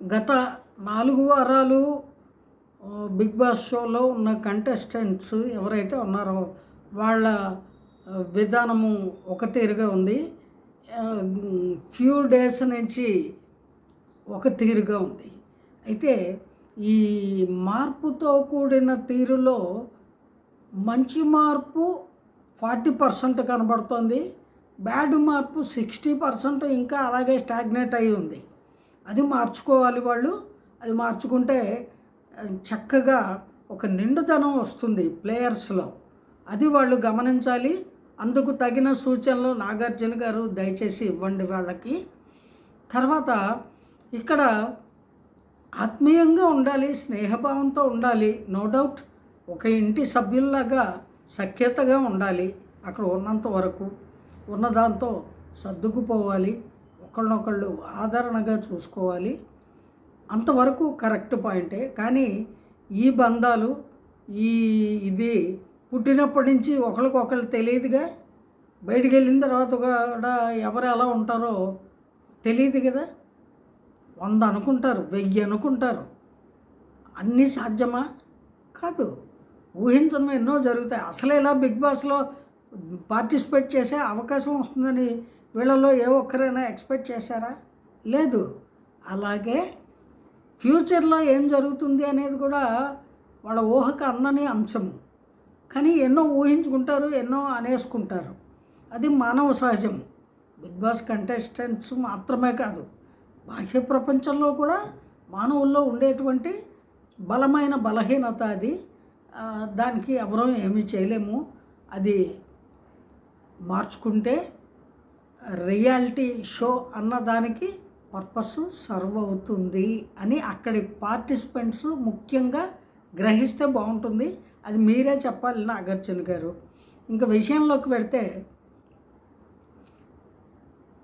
గత నాలుగు వారాలు బిగ్ బాస్ షోలో ఉన్న కంటెస్టెంట్స్ ఎవరైతే ఉన్నారో వాళ్ళ విధానము ఒక తీరుగా ఉంది ఫ్యూ డేస్ నుంచి ఒక తీరుగా ఉంది. అయితే ఈ మార్పుతో కూడిన తీరులో మంచి మార్పు ఫార్టీ పర్సెంట్ కనబడుతోంది. బ్యాడ్ మార్పు సిక్స్టీ పర్సెంట్ ఇంకా అలాగే స్టాగ్నేట్ అయి ఉంది. అది మార్చుకోవాలి వాళ్ళు. అది మార్చుకుంటే చక్కగా ఒక నిండుదనం వస్తుంది ప్లేయర్స్లో. అది వాళ్ళు గమనించాలి. అందుకు తగిన సూచనలు నాగార్జున గారు దయచేసి ఇవ్వండి వాళ్ళకి. తర్వాత ఇక్కడ ఆత్మీయంగా ఉండాలి స్నేహభావంతో ఉండాలి నో డౌట్. ఒక ఇంటి సభ్యుల్లాగా సఖ్యతగా ఉండాలి అక్కడ ఉన్నంత వరకు. ఉన్నదాంతో సర్దుకుపోవాలి. ఒకళ్ళనొకళ్ళు ఆదరణగా చూసుకోవాలి. అంతవరకు కరెక్ట్ పాయింటే కానీ ఈ బంధాలు ఈ ఇది పుట్టినప్పటి నుంచి ఒకరికొకరు తెలియదుగా. బయటికి వెళ్ళిన తర్వాత కూడా ఎవరు ఎలా ఉంటారో తెలియదు కదా. వంద అనుకుంటారు వెయ్యి అనుకుంటారు. అన్నీ సాధ్యమా? కాదు. ఊహించడం ఎన్నో జరుగుతాయి. అసలు ఇలా బిగ్ బాస్లో పార్టిసిపేట్ చేసే అవకాశం వస్తుందని వీళ్ళలో ఏ ఒక్కరైనా ఎక్స్పెక్ట్ చేశారా? లేదు. అలాగే ఫ్యూచర్లో ఏం జరుగుతుంది అనేది కూడా వాళ్ళ ఊహకు అందని అంశము. కానీ ఎన్నో ఊహించుకుంటారు ఎన్నో అనేసుకుంటారు. అది మానవ సహజం. బిగ్ బాస్ కంటెస్టెంట్స్ మాత్రమే కాదు. బాహ్య ప్రపంచంలో కూడా మానవుల్లో ఉండేటువంటి బలమైన బలహీనత అది. దానికి ఎవరూ ఏమీ చేయలేము. అది మార్చుకుంటే రియాలిటీ షో అన్నదానికి పర్పస్ సర్వ్ అవుతుంది అని అక్కడి పార్టిసిపెంట్స్ ముఖ్యంగా గ్రహిస్తే బాగుంటుంది. అది మీరే చెప్పాలి నాగార్జున గారు. ఇంకా విషయంలోకి పెడితే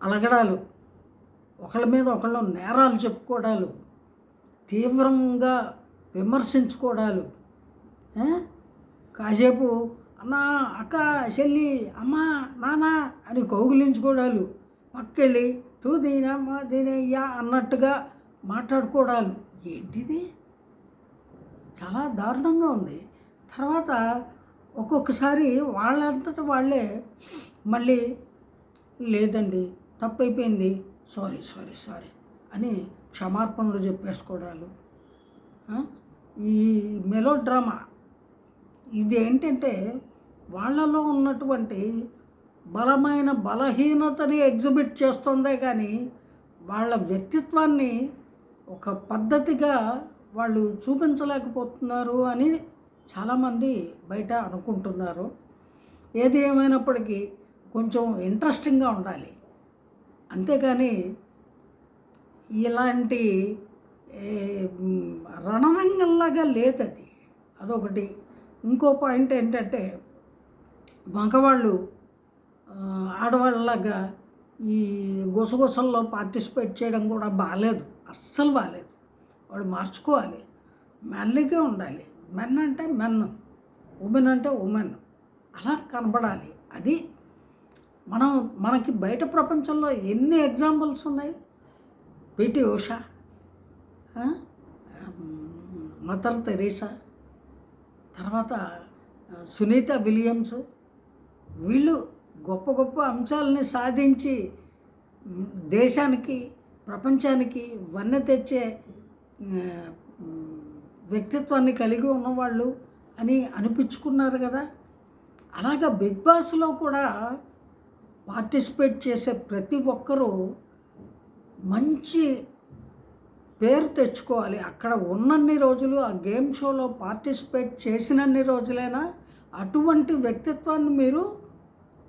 అలగడాలు ఒకళ్ళ మీద ఒకళ్ళు నేరాలు చెప్పుకోవడాలు తీవ్రంగా విమర్శించుకోవడాలు కాసేపు అన్న అక్క చెల్లి అమ్మ నాన్న అని కౌగులించుకోవడాలు పక్కెళ్ళి తూ దీనమ్మ దీనయ్యా అన్నట్టుగా మాట్లాడుకోవడాలు ఏంటిది? చాలా దారుణంగా ఉంది. తర్వాత ఒక్కొక్కసారి వాళ్ళంతట వాళ్ళే మళ్ళీ లేదండి తప్పైపోయింది. సారీ సారీ సారీ అని క్షమార్పణలు చెప్పేసుకోవడాలు ఈ మెలో డ్రామా ఇది ఏంటంటే వాళ్ళలో ఉన్నటువంటి బలమైన బలహీనతని ఎగ్జిబిట్ చేస్తుందే కానీ వాళ్ళ వ్యక్తిత్వాన్ని ఒక పద్ధతిగా వాళ్ళు చూపించలేకపోతున్నారు అని చాలామంది బయట అనుకుంటున్నారు. ఏది ఏమైనప్పటికీ కొంచెం ఇంట్రెస్టింగ్గా ఉండాలి. అంతేకాని ఇలాంటి రణరంగంలాగా లేదు అది అదొకటి. ఇంకో పాయింట్ ఏంటంటే మగవాళ్ళు ఆ, ఆడవాళ్ళలాగా ఈ గుసగుసల్లో పార్టిసిపేట్ చేయడం కూడా బాగాలేదు అస్సలు బాగాలేదు వాడు మార్చుకోవాలి. మెల్లిగా ఉండాలి. మెన్ అంటే మెన్. ఉమెన్ అంటే ఉమెన్. అలా కనబడాలి. అది మనం మనకి బయట ప్రపంచంలో ఎన్ని ఎగ్జాంపుల్స్ ఉన్నాయి? పిటి ఉష మదర్ తెరీసా తర్వాత సునీత విలియమ్స్ వీళ్ళు గొప్ప గొప్ప అంశాలని సాధించి దేశానికి ప్రపంచానికి వన్నె తెచ్చే వ్యక్తిత్వాన్ని కలిగి ఉన్నవాళ్ళు అని అనిపించుకున్నారు కదా. అలాగా బిగ్ బాస్లో కూడా పార్టిసిపేట్ చేసే ప్రతి ఒక్కరూ మంచి పేరు తెచ్చుకోవాలి. అక్కడ ఉన్నన్ని రోజులు ఆ గేమ్ షోలో పార్టిసిపేట్ చేసినన్ని రోజులైనా అటువంటి వ్యక్తిత్వాన్ని మీరు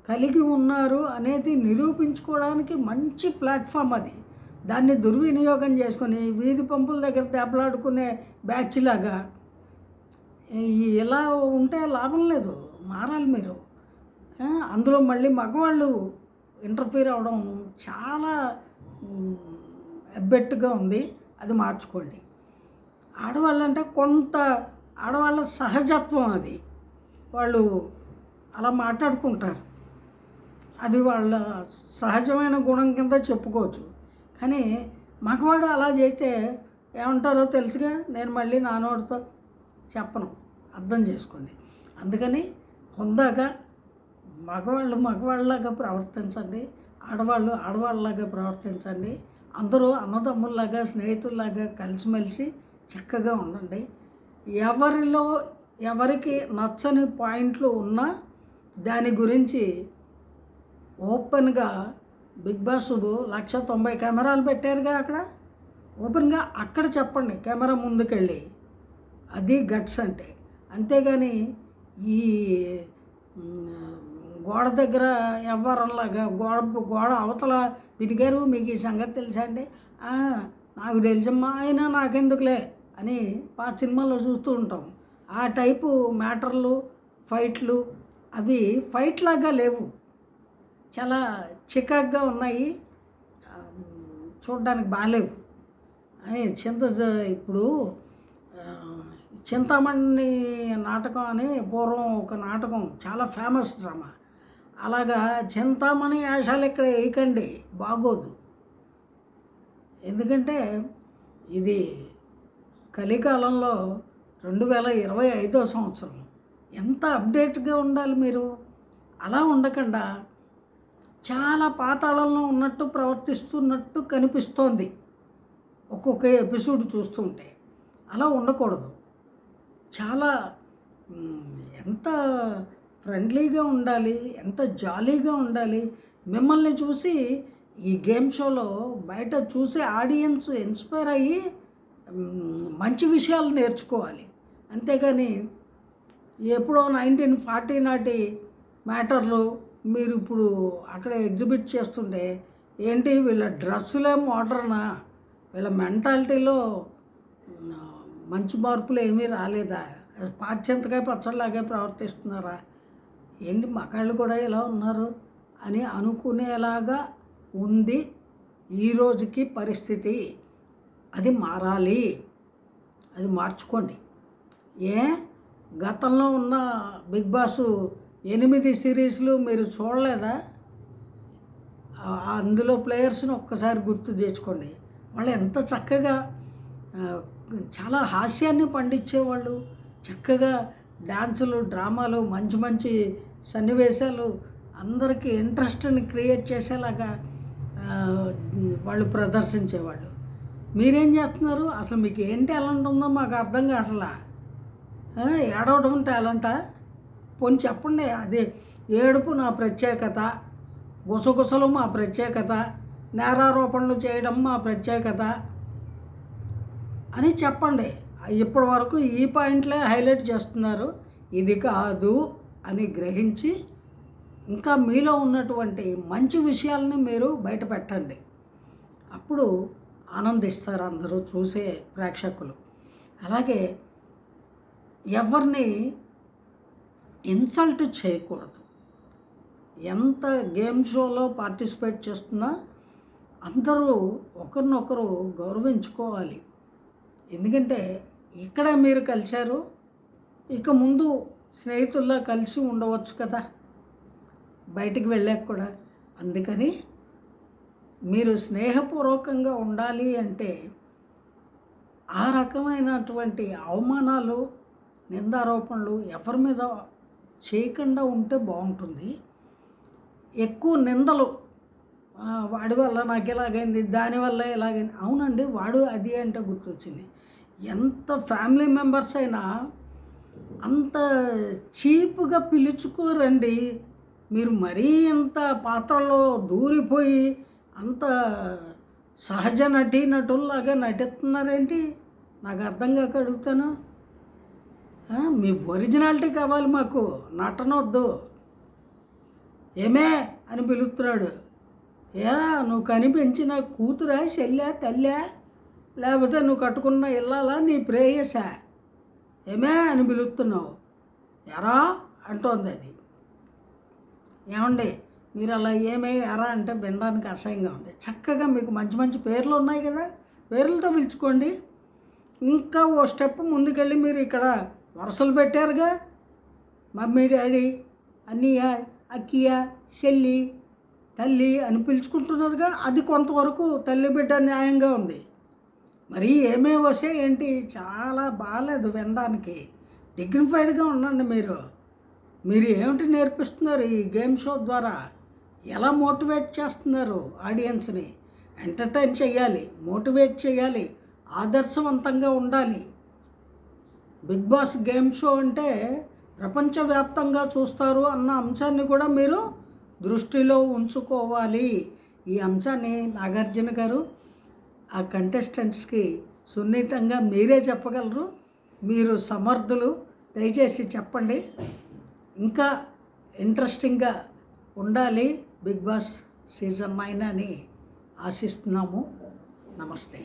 కలిగి ఉన్నారు అనేది నిరూపించుకోవడానికి మంచి ప్లాట్ఫామ్ అది. దాన్ని దుర్వినియోగం చేసుకొని వీధి పంపుల దగ్గర దెబ్బలాడుకునే బ్యాచ్ లాగా. ఇలా ఉంటే లాభం లేదు మారాలి మీరు. అందులో మళ్ళీ మగవాళ్ళు ఇంటర్ఫీర్ అవ్వడం చాలా మ్, ఎబ్బెట్టుగా ఉంది అది మార్చుకోండి. ఆడవాళ్ళంటే కొంత ఆడవాళ్ళ సహజత్వం అది. వాళ్ళు అలా మాట్లాడుకుంటారు. అది వాళ్ళ సహజమైన గుణం కింద చెప్పుకోవచ్చు. కానీ మగవాడు అలా చేస్తే ఏమంటారో తెలుసుగా? నేను మళ్ళీ నానోడితో చెప్పను. అర్థం చేసుకోండి. అందుకని హుందాగా మగవాళ్ళు మగవాళ్ళలాగా ప్రవర్తించండి. ఆడవాళ్ళు ఆడవాళ్ళలాగా ప్రవర్తించండి. అందరూ అన్నదమ్ముల్లాగా స్నేహితుల్లాగా కలిసిమెలిసి చక్కగా ఉండండి. ఎవరిలో ఎవరికి నచ్చని పాయింట్లు ఉన్నా దాని గురించి ఓపెన్గా బిగ్ బాస్ లక్ష తొంభై కెమెరాలు పెట్టారుగా అక్కడ. ఓపెన్గా అక్కడ చెప్పండి కెమెరా ముందుకెళ్ళి. అది గట్స్ అంటే. అంతేగాని ఈ గోడ దగ్గర ఎవ్వరంలాగా గోడ గోడ అవతల వినిగారు మీకు ఈ సంగతి తెలుసా అండి? నాకు తెలుసమ్మా ఆయన నాకెందుకులే అని పా సినిమాల్లో చూస్తూ ఉంటాం. ఆ టైపు మ్యాటర్లు ఫైట్లు అవి ఫైట్ లాగా లేవు. చాలా చికాగ్గా ఉన్నాయి. చూడడానికి బాగాలేవు అని చింత ఇప్పుడు చింతామణి నాటకం అని పూర్వం ఒక నాటకం చాలా ఫేమస్ డ్రామా. అలాగా చింతామణి వేషాలు ఇక్కడ వేయకండి బాగోదు. ఎందుకంటే ఇది కలికాలంలో రెండు వేల ఇరవై ఐదో సంవత్సరం. ఎంత అప్డేట్గా ఉండాలి మీరు? అలా ఉండకుండా చాలా పాతాళంలో ఉన్నట్టు ప్రవర్తిస్తున్నట్టు కనిపిస్తోంది. ఒక్కొక్క ఎపిసోడ్ చూస్తుంటే అలా ఉండకూడదు. చాలా ఎంత ఫ్రెండ్లీగా ఉండాలి ఎంత జాలీగా ఉండాలి మిమ్మల్ని చూసి ఈ గేమ్ షోలో బయట చూసే ఆడియన్స్ ఇన్స్పైర్ అయ్యి మంచి విషయాలు నేర్చుకోవాలి. అంతేగాని ఎప్పుడో నైన్టీన్ ఫార్టీ నాటి మ్యాటర్లు మీరు ఇప్పుడు అక్కడ ఎగ్జిబిట్ చేస్తుంటే ఏంటి వీళ్ళ డ్రెస్సులే మోడర్నా? వీళ్ళ మెంటాలిటీలో మంచి మార్పులు ఏమీ రాలేదా? పాశ్చంతకాయ పచ్చడిలాగే ప్రవర్తిస్తున్నారా? ఏంటి మగాళ్ళు కూడా ఇలా ఉన్నారు అని అనుకునేలాగా ఉంది ఈ రోజుకి పరిస్థితి. అది మారాలి. అది మార్చుకోండి. ఏ? గతంలో ఉన్న బిగ్ బాస్ ఎనిమిది సిరీస్లు మీరు చూడలేదా? అందులో ప్లేయర్స్ని ఒక్కసారి గుర్తు తెచ్చుకోండి. వాళ్ళు ఎంత చక్కగా చాలా హాస్యాన్ని పండించేవాళ్ళు. చక్కగా డాన్సులు డ్రామాలు మంచి మంచి సన్నివేశాలు అందరికీ ఇంట్రెస్ట్ని క్రియేట్ చేసేలాగా వాళ్ళు ప్రదర్శించేవాళ్ళు. మీరేం చేస్తున్నారు? అసలు మీకు ఏం టాలెంట్ ఉందో మాకు అర్థం కావట్లా. ఆ, ఏడవడం టాలెంటా? పోని చెప్పండి అది ఏడుపు నా ప్రత్యేకత గుసగుసలు మా ప్రత్యేకత నేరారోపణలు చేయడం మా ప్రత్యేకత అని చెప్పండి. ఇప్పటి వరకు ఈ పాయింట్లే హైలైట్ చేస్తున్నారు. ఇది కాదు అని గ్రహించి ఇంకా మీలో ఉన్నటువంటి మంచి విషయాలని మీరు బయట పెట్టండి అప్పుడు ఆనందిస్తారు అందరూ చూసే ప్రేక్షకులు. అలాగే ఎవరిని ఇన్సల్ట్ చేయకూడదు. ఎంత గేమ్ షోలో పార్టిసిపేట్ చేస్తున్నా అందరూ ఒకరినొకరు గౌరవించుకోవాలి. ఎందుకంటే ఇక్కడ మీరు కలిశారు ఇక ముందు స్నేహితుల్లా కలిసి ఉండవచ్చు కదా. బయటికి వెళ్ళాక కూడా. అందుకని మీరు స్నేహపూర్వకంగా ఉండాలి అంటే ఆ రకమైనటువంటి అవమానాలు నిందారోపణలు ఎవరి మీద చేయకుండా ఉంటే బాగుంటుంది. ఎక్కువ నిందలు వాడి వల్ల నాకు ఇలాగైంది దానివల్ల ఇలాగైంది అవునండి వాడు అది అంటే గుర్తొచ్చింది. ఎంత ఫ్యామిలీ మెంబర్స్ అయినా అంత చీప్గా పిలుచుకోరండి. మీరు మరీ ఇంత పాత్రలో దూరిపోయి అంత సహజ నటీ నటుల్లాగా నటిస్తున్నారేంటి? నాకు అర్థం కాక అడుగుతాను. మీ ఒరిజినాలిటీ కావాలి మాకు. నటన వద్దు ఏమే అని పిలుస్తున్నాడు. ఏ నువ్వు కనిపించిన కూతురా చెల్లె తల్లే? లేకపోతే నువ్వు కట్టుకున్న ఇల్లాలా నీ ప్రేయసా? ఏమే అని పిలుస్తున్నావు. ఎరా అంటోంది అది. ఏమండి మీరు అలా ఏమే ఎరా అంటే వినడానికి అసహ్యంగా ఉంది. చక్కగా మీకు మంచి మంచి పేర్లు ఉన్నాయి కదా. పేర్లతో పిలుచుకోండి. ఇంకా ఓ స్టెప్ ముందుకెళ్ళి మీరు ఇక్కడ వరుసలు పెట్టారుగా. మమ్మీ డాడీ అన్నయ్య అక్కయ్య చెల్లి తల్లి అని పిలుచుకుంటున్నారుగా. అది కొంతవరకు తల్లి బిడ్డ న్యాయంగా ఉంది. మరి ఏమేమి వస్తే ఏంటి? చాలా బాగాలేదు వినడానికి. డిగ్నిఫైడ్గా ఉండండి మీరు. మీరు ఏమిటి నేర్పిస్తున్నారు ఈ గేమ్ షో ద్వారా? ఎలా మోటివేట్ చేస్తున్నారు ఆడియన్స్ని? ఎంటర్టైన్ చేయాలి మోటివేట్ చేయాలి ఆదర్శవంతంగా ఉండాలి. బిగ్ బాస్ గేమ్ షో అంటే ప్రపంచవ్యాప్తంగా చూస్తారు అన్న అంశాన్ని కూడా మీరు దృష్టిలో ఉంచుకోవాలి. ఈ అంశాన్ని నాగార్జున గారు ఆ కంటెస్టెంట్స్కి సున్నితంగా మీరే చెప్పగలరు. మీరు సమర్థులు. దయచేసి చెప్పండి. ఇంకా ఇంట్రెస్టింగ్గా ఉండాలి బిగ్ బాస్ సీజన్ నైన్ అని ఆశిస్తున్నాము. నమస్తే.